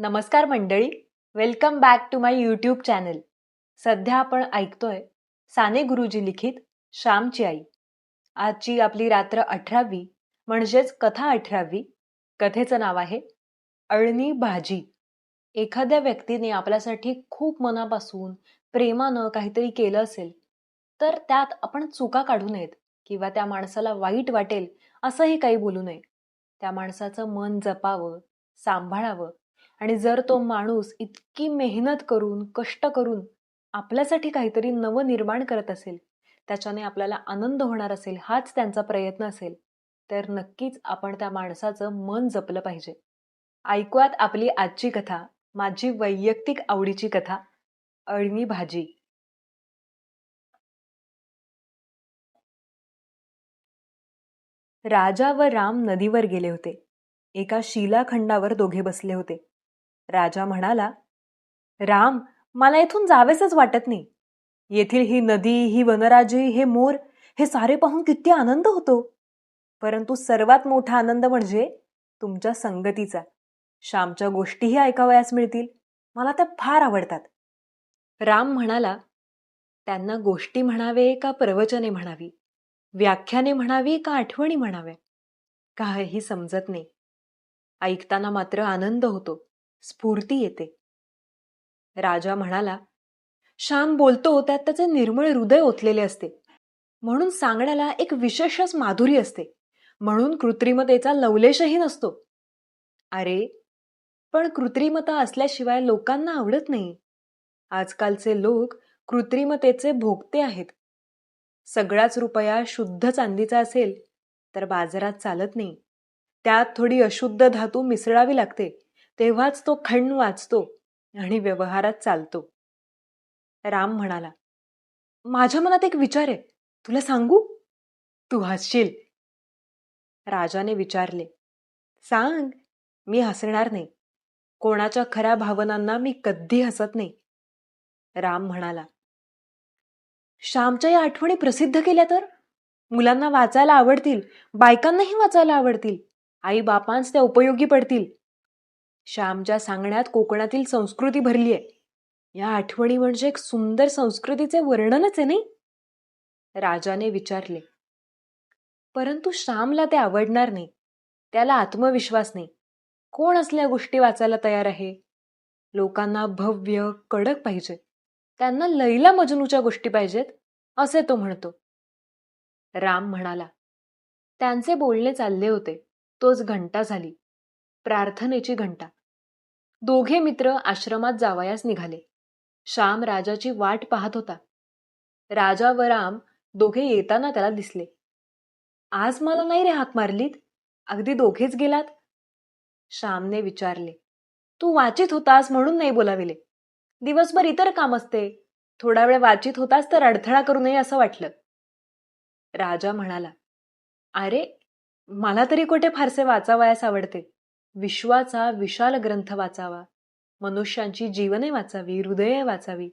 नमस्कार मंडळी. Welcome back to my YouTube channel सध्या आपण ऐकतोय साने गुरुजी लिखित श्यामची आई. आजची आपली रात्र अठरावी म्हणजेच कथा अठरावी. कथेचं नाव आहे अळणी भाजी. एखाद्या व्यक्तीने आपल्यासाठी खूप मनापासून प्रेमानं काहीतरी केलं असेल तर त्यात आपण चुका काढू नयेत किंवा त्या माणसाला वाईट वाटेल असंही काही बोलू नये. त्या माणसाचं मन जपावं सांभाळावं आणि जर तो माणूस इतकी मेहनत करून कष्ट करून आपल्यासाठी काहीतरी नवं निर्माण करत असेल त्याच्याने आपल्याला आनंद होणार असेल हाच त्यांचा प्रयत्न असेल तर नक्कीच आपण त्या माणसाचं मन जपलं पाहिजे. ऐकूयात आपली आजची कथा माझी वैयक्तिक आवडीची कथा अळणी भाजी. राजा व राम नदीवर गेले होते. एका शिलाखंडावर दोघे बसले होते. राजा म्हणाला राम मला येथून जावेसच वाटत नाही. येथील ही नदी ही वनराजी हे मोर हे सारे पाहून किती आनंद होतो. परंतु सर्वात मोठा आनंद म्हणजे तुमच्या संगतीचा. श्यामच्या गोष्टीही ऐकावयास मिळतील. मला त्या फार आवडतात. राम म्हणाला त्यांना गोष्टी म्हणावे का प्रवचने म्हणावी? व्याख्याने म्हणावी का आठवणी म्हणाव्या? काहीही समजत नाही. ऐकताना मात्र आनंद होतो. स्फूर्ती येते. राजा म्हणाला श्याम बोलतो त्यात त्याचे निर्मळ हृदय ओतलेले असते. म्हणून सांगण्याला एक विशेषच माधुरी असते. म्हणून कृत्रिमतेचा लवलेशही नसतो. अरे पण कृत्रिमता असल्याशिवाय लोकांना आवडत नाही. आजकालचे लोक कृत्रिमतेचे भोगते आहेत. सगळाच रुपया शुद्ध चांदीचा असेल तर बाजारात चालत नाही. त्यात थोडी अशुद्ध धातू मिसळावी लागते. तेव्हाच तो खण वाचतो आणि व्यवहारात चालतो. राम म्हणाला माझ्या मनात एक विचार आहे. तुला सांगू? तू हसशील. राजाने विचारले सांग मी हसणार नाही. कोणाच्या खऱ्या भावनांना मी कधी हसत नाही. राम म्हणाला श्यामच्या या आठवणी प्रसिद्ध केल्या तर? मुलांना वाचायला आवडतील बायकांनाही वाचायला आवडतील आई बापांस त्या उपयोगी पडतील. श्यामच्या सांगण्यात कोकणातील संस्कृती भरली आहे या आठवणी म्हणजे एक सुंदर संस्कृतीचे वर्णनच आहे नाही? राजाने विचारले. परंतु श्यामला ते आवडणार नाही. त्याला आत्मविश्वास नाही. कोण असल्या गोष्टी वाचायला तयार आहे? लोकांना भव्य कडक पाहिजे. त्यांना लैला मजनूच्या गोष्टी पाहिजेत असे तो म्हणतो. राम म्हणाला त्यांचे बोलणे चालले होते. तोच घंटा झाली. प्रार्थनेची घंटा. दोघे मित्र आश्रमात जावयास निघाले. श्याम राजाची वाट पाहत होता. राजा व राम दोघे येताना त्याला दिसले. आज मला नाही रे हाक मारलीत? अगदी दोघेच गेलात? श्यामने विचारले. तू वाचित होतास म्हणून नाही बोलाविले. दिवसभर इतर काम असते. थोडा वेळ वाचित होतास तर अडथळा करू नये असं वाटलं. राजा म्हणाला अरे मला तरी कुठे फारसे वाचावयास आवडते? विश्वाचा विशाल ग्रंथ वाचावा. मनुष्यांची जीवने वाचावी हृदये वाचावी.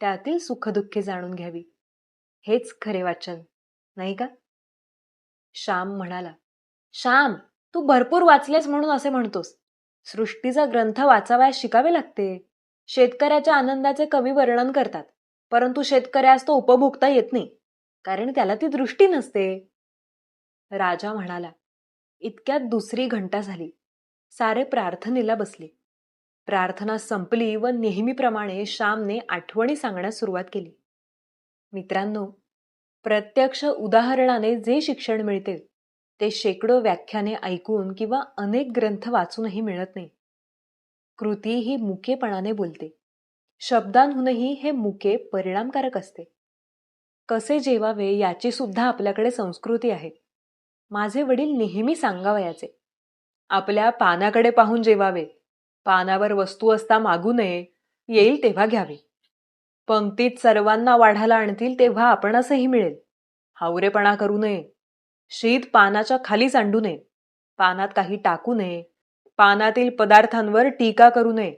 त्यातील सुखदुःखे जाणून घ्यावी. हेच खरे वाचन नाही का? श्याम म्हणाला श्याम तू भरपूर वाचलेस म्हणून असे म्हणतोस. सृष्टीचा ग्रंथ वाचावयास शिकावे लागते. शेतकऱ्याच्या आनंदाचे कवी वर्णन करतात परंतु शेतकऱ्यास तो उपभोगता येत नाही कारण त्याला ती दृष्टी नसते. राजा म्हणाला इतक्यात दुसरी घंटा झाली. सारे प्रार्थनेला बसले. प्रार्थना संपली व नेहमीप्रमाणे श्यामने आठवणी सांगण्यास सुरुवात केली. मित्रांनो प्रत्यक्ष उदाहरणाने जे शिक्षण मिळते ते शेकडो व्याख्याने ऐकून किंवा अनेक ग्रंथ वाचूनही मिळत नाही. कृती ही मुकेपणाने बोलते. शब्दांहूनही हे मुके परिणामकारक असते. कसे जेवावे याची सुद्धा आपल्याकडे संस्कृती आहे. माझे वडील नेहमी सांगावयाचे आपल्या पानाकडे पाहून जेवावे. पानावर वस्तू असता मागू नये. येईल तेव्हा घ्यावे. पंक्तीत सर्वांना वाढायला आणतील तेव्हा आपणासही मिळेल. हावरेपणा करू नये. शीत पानाच्या खाली सांडू नये. पानात काही टाकू नये. पानातील पदार्थांवर टीका करू नये.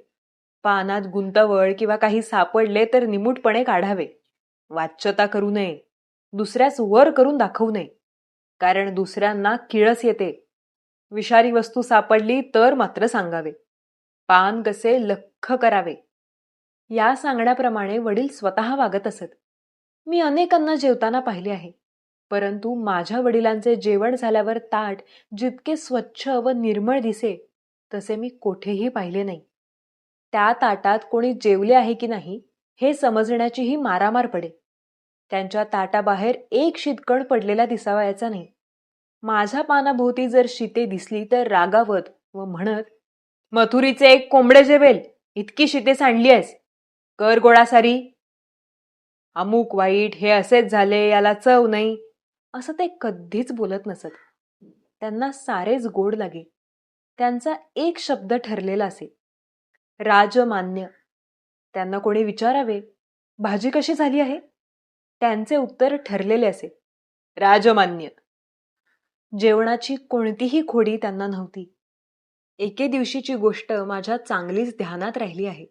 पानात गुंतवळ किंवा काही सापडले तर निमूटपणे काढावे. वाच्यता करू नये. दुसऱ्यास वर करून दाखवू नये. कारण दुसऱ्यांना किळस येते. विषारी वस्तू सापडली तर मात्र सांगावे. पान कसे लख करावे? या सांगण्याप्रमाणे वडील स्वतः वागत असत. मी अनेकांना जेवताना पाहिले आहे. परंतु माझ्या वडिलांचे जेवण झाल्यावर ताट जितके स्वच्छ व निर्मळ दिसे तसे मी कोठेही पाहिले नाही. त्या ताटात कोणी जेवले आहे की नाही हे समजण्याचीही मारामार पडे. त्यांच्या ताटाबाहेर एक शितकण पडलेला दिसावयाचा नाही. माझ्या पानाभोवती जर शिते दिसली तर रागावत व म्हणत मथुरीचे एक कोंबडे जेवेल इतकी शिते सांडली आहेस. कर गोळा सारी अमुक वाईट हे असेच झाले याला चव नाही. असं ते कधीच बोलत नसत. त्यांना सारेच गोड लागे. त्यांचा एक शब्द ठरलेला असे. राजमान्य. त्यांना कोणी विचारावे भाजी कशी झाली आहे? त्यांचे उत्तर ठरलेले असे. राजमान्य. जेवणाची कोणतीही खोडी त्यांना नव्हती. एके दिवशीची गोष्ट माझ्या चांगलीच ध्यानात राहिली आहे.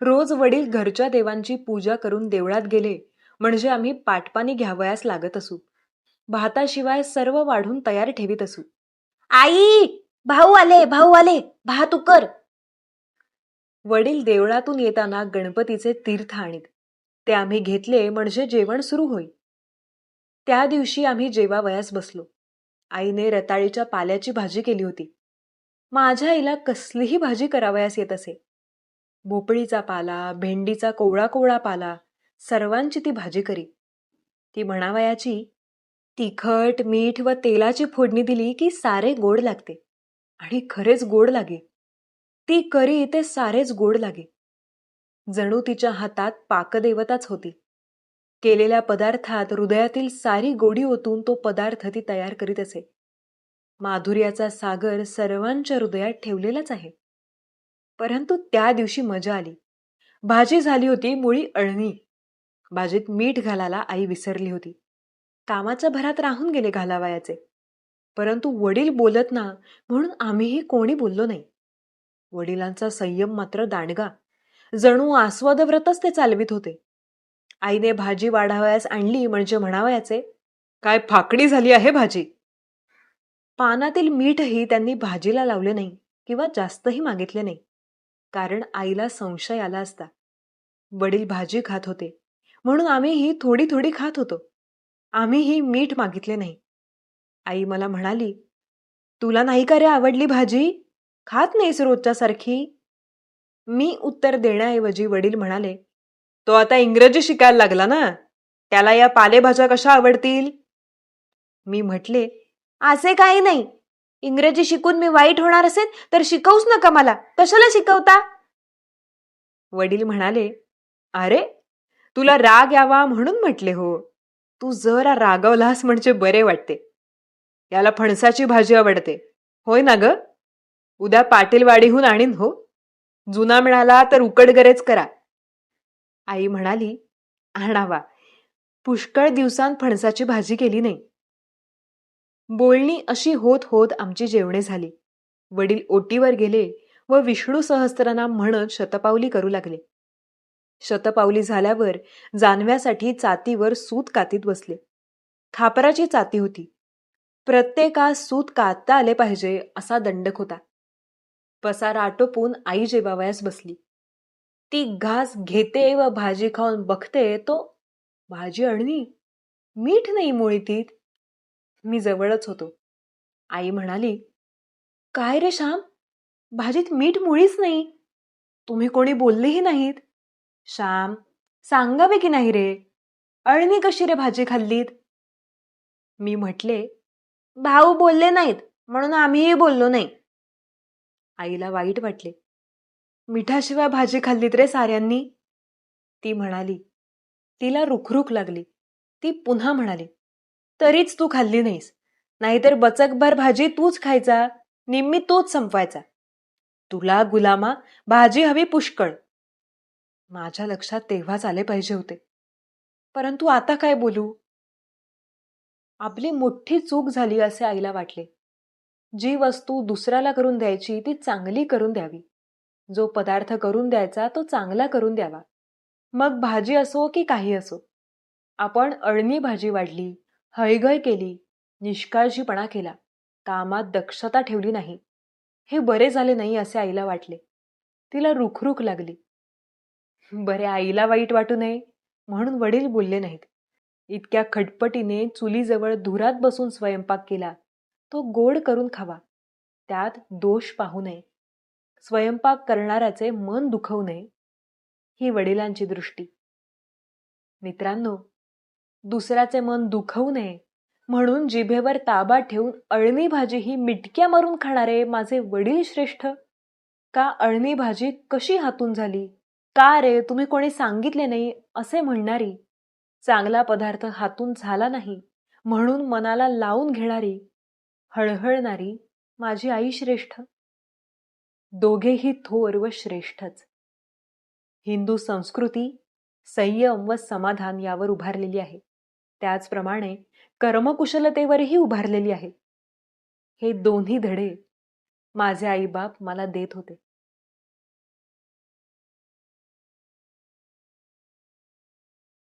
रोज वडील घरच्या देवांची पूजा करून देवळात गेले म्हणजे आम्ही पाटपाणी घ्यावयास लागत असू. भाताशिवाय सर्व वाढून तयार ठेवीत असू. आई! भाऊ आले भाऊ आले भात उकर! वडील देवळातून येताना गणपतीचे तीर्थ आणीत. ते आम्ही घेतले म्हणजे जेवण सुरू होई. त्या दिवशी आम्ही जेवावयास बसलो. आईने रताळीच्या पाल्याची भाजी केली होती. माझ्या आईला कसलीही भाजी करावयास येत असे. भोपळीचा पाला भेंडीचा कोवळा कोवळा पाला सर्वांची ती भाजी करी. ती म्हणावयाची तिखट मीठ व तेलाची फोडणी दिली की सारे गोड लागते आणि खरेच गोड लागे. ती करी ते सारेच गोड लागे. जणू तिच्या हातात पाकदेवताच होती. केलेल्या पदार्थात हृदयातील सारी गोडी ओतून तो पदार्थ ती तयार करीत असे. माधुर्याचा सागर सर्वांच्या हृदयात ठेवलेलाच आहे. परंतु त्या दिवशी मजा आली. भाजी झाली होती मुळी अळणी. भाजीत मीठ घालायला आई विसरली होती. कामाच्या भरात राहून गेले घालावयाचे. परंतु वडील बोलत ना म्हणून आम्हीही कोणी बोललो नाही. वडिलांचा संयम मात्र दांडगा. जणू आस्वादव्रतच ते चालवित होते. आईने भाजी वाढावयास आणली म्हणजे म्हणावयाचे काय फाकडी झाली आहे भाजी? पानातील मीठही त्यांनी भाजीला लावले नाही किंवा जास्तही मागितले नाही कारण आईला संशय आला असता. वडील भाजी खात होते म्हणून आम्हीही थोडी थोडी खात होतो. आम्हीही मीठ मागितले नाही. आई मला म्हणाली तुला नाही का रे आवडली भाजी? खात नाहीस रोजच्यासारखी? मी उत्तर देण्याऐवजी वडील म्हणाले तो आता इंग्रजी शिकायला लागला ना? त्याला या पालेभाज्या कशा आवडतील? मी म्हटले असे काही नाही. इंग्रजी शिकून मी वाईट होणार असेल तर शिकवूच नका मला. कशाला शिकवता? वडील म्हणाले अरे तुला राग यावा म्हणून म्हटले हो. तू जरा रागवलास म्हणजे बरे वाटते. याला फणसाची भाजी आवडते. होय ना ग? उद्या पाटीलवाडीहून आणीन हो. जुना मिळाला तर उकडगरेच करा. आई म्हणाली आणावा. पुष्कळ दिवसांत फणसाची भाजी केली नाही. बोलणी अशी होत होत आमची जेवणे झाली. वडील ओटीवर गेले व विष्णू सहस्त्रनाम म्हणत शतपावली करू लागले. शतपावली झाल्यावर जानव्यासाठी चातीवर सूत कातीत बसले. खापराची चाती होती. प्रत्येकास सूत कातता आले पाहिजे असा दंडक होता. पसारा आटोपून आई जेवावयास बसली. ती घास घेते व भाजी खाऊन बघते तो भाजी अळणी मीठ नाही मुळीतीत. मी जवळच होतो. आई म्हणाली काय रे श्याम? भाजीत मीठ मुळीच नाही. तुम्ही कोणी बोललेही नाहीत. श्याम सांगावे की नाही रे? अळणी कशी रे भाजी खाल्लीत? मी म्हटले भाऊ बोलले नाहीत म्हणून आम्हीही बोललो नाही. आईला वाईट वाटले. मिठाशिवाय भाजी खाल्लीत रे साऱ्यांनी. ती म्हणाली. तिला रुखरुख लागली. ती पुन्हा म्हणाली. तरीच तू खाल्ली नाहीस. नाहीतर बचकभर भाजी तूच खायचा. निम्मी तोच संपवायचा. तुला गुलामा भाजी हवी पुष्कळ. माझ्या लक्षात तेव्हाच आले पाहिजे होते. परंतु आता काय बोलू? आपली मोठी चूक झाली असे आईला वाटले. जी वस्तू दुसऱ्याला करून द्यायची ती चांगली करून द्यावी. जो पदार्थ करून द्यायचा तो चांगला करून द्यावा. मग भाजी असो की काही असो. आपण अळणी भाजी वाढली हळगळ केली निष्काळजीपणा केला कामात दक्षता ठेवली नाही. हे बरे झाले नाही असे आईला वाटले. तिला रुखरुख लागली. बरे आईला वाईट वाटू नये म्हणून वडील बोलले नाहीत. इतक्या खटपटीने चुलीजवळ धुरात बसून स्वयंपाक केला तो गोड करून खावा. त्यात दोष पाहू नये. स्वयंपाक करणाऱ्याचे मन दुखवू नये ही वडिलांची दृष्टी. मित्रांनो दुसऱ्याचे मन दुखवू नये म्हणून जिभेवर ताबा ठेवून अळणी भाजी ही मिटक्या मारून खाणारे माझे वडील श्रेष्ठ? का अळणी भाजी कशी हातून झाली? का रे तुम्ही कोणी सांगितले नाही असे म्हणणारी? चांगला पदार्थ हातून झाला नाही म्हणून मनाला लावून घेणारी हळहळणारी माझी आई श्रेष्ठ? दोघेही थोर व श्रेष्ठच. हिंदू संस्कृती संयम व समाधान यावर उभारलेली आहे. त्याचप्रमाणे कर्मकुशलतेवरही उभारलेली आहे. हे दोन्ही धडे माझे आईबाप मला देत होते.